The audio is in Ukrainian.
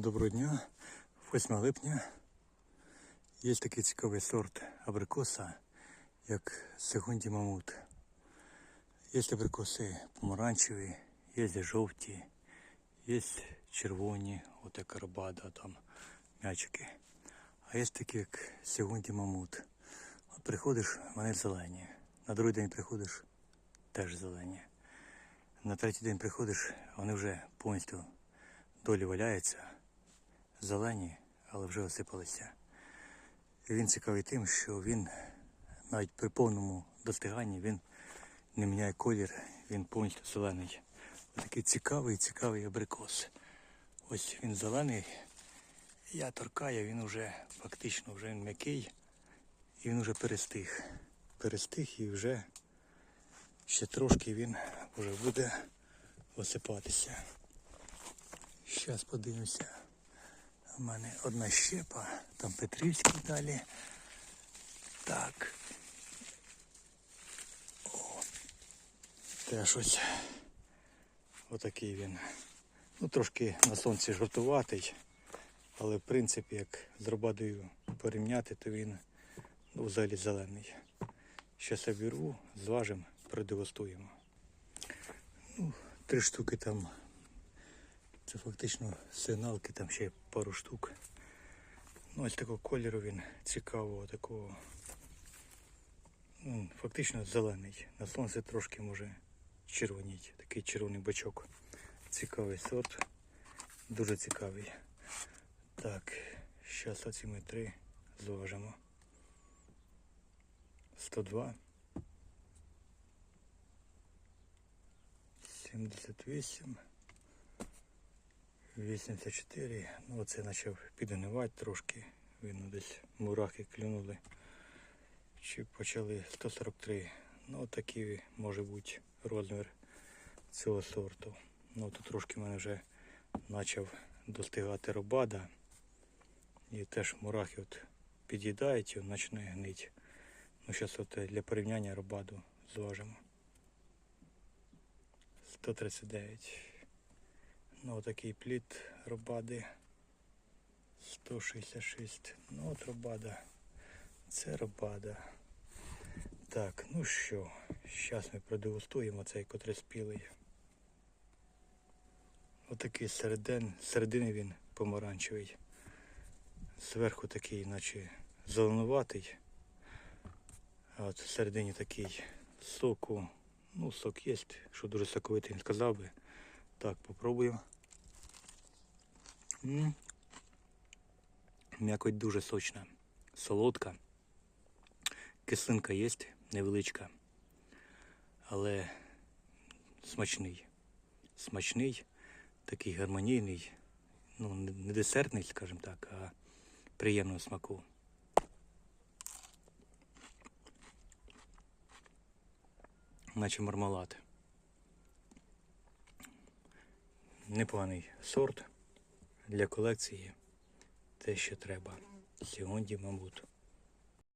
Доброго дня, 8 липня. Є такий цікавий сорт абрикоса, як Сегунді Мамут. Є абрикоси помаранчеві, є жовті, є червоні, от як арбада, там м'ячики. А є такі, як Сегунді Мамут. От приходиш, вони зелені. На другий день приходиш, теж зелені. На третій день приходиш, вони вже повністю долі валяються, зелені, але вже осипалися. І він цікавий тим, що він навіть при повному достиганні він не міняє колір, він повністю зелений. Такий цікавий, цікавий абрикос. Ось він зелений. Я торкаю, він вже фактично вже він м'який і він вже перестиг. Перестиг і вже ще трошки він вже буде осипатися. Зараз подивимося. У мене одна щепа, там Петрівський далі. Так. О, теж ось отакий він. Ну, трошки на сонці жовтуватий, але в принципі, як з робадою порівняти, то він ну, взагалі зелений. Щас я беру, зважимо, продегустуємо. Ну, три штуки там це фактично сигналки, там ще пару штук. Ну, ось такого кольору він цікавого, такого. Ну, фактично зелений. На сонці трошки може червоніть. Такий червоний бачок. Цікавий сорт. Дуже цікавий. Так, зараз оці ми три зважимо. 102. 78. 84. Ну оце почав підгнивати трошки. Видно, десь мурахи клюнули. Чи почали 143. Ну такий може бути розмір цього сорту. Ну тут трошки мене вже почав достигати робада. І теж мурахи от під'їдають і він починає гнити. Ну зараз от для порівняння робаду зважимо. 139. Ну, отакий плід робади 166. Ну от робада. Це робада. Так, ну що, зараз ми продегустуємо цей котрий спілий. Отакий середин, середини він помаранчевий. Зверху такий, наче зеленуватий. А от всередині такий соку. Ну, сок є, що дуже соковитий, він сказав би. Так, попробуємо. М'якоть дуже сочна, солодка. Кислинка є невеличка, але смачний. Смачний, такий гармонійний, ну, не не десертний, скажімо так, а приємного смаку. Наче мармелад. Непоганий сорт для колекції. Те, що треба. Сьогодні, мабуть.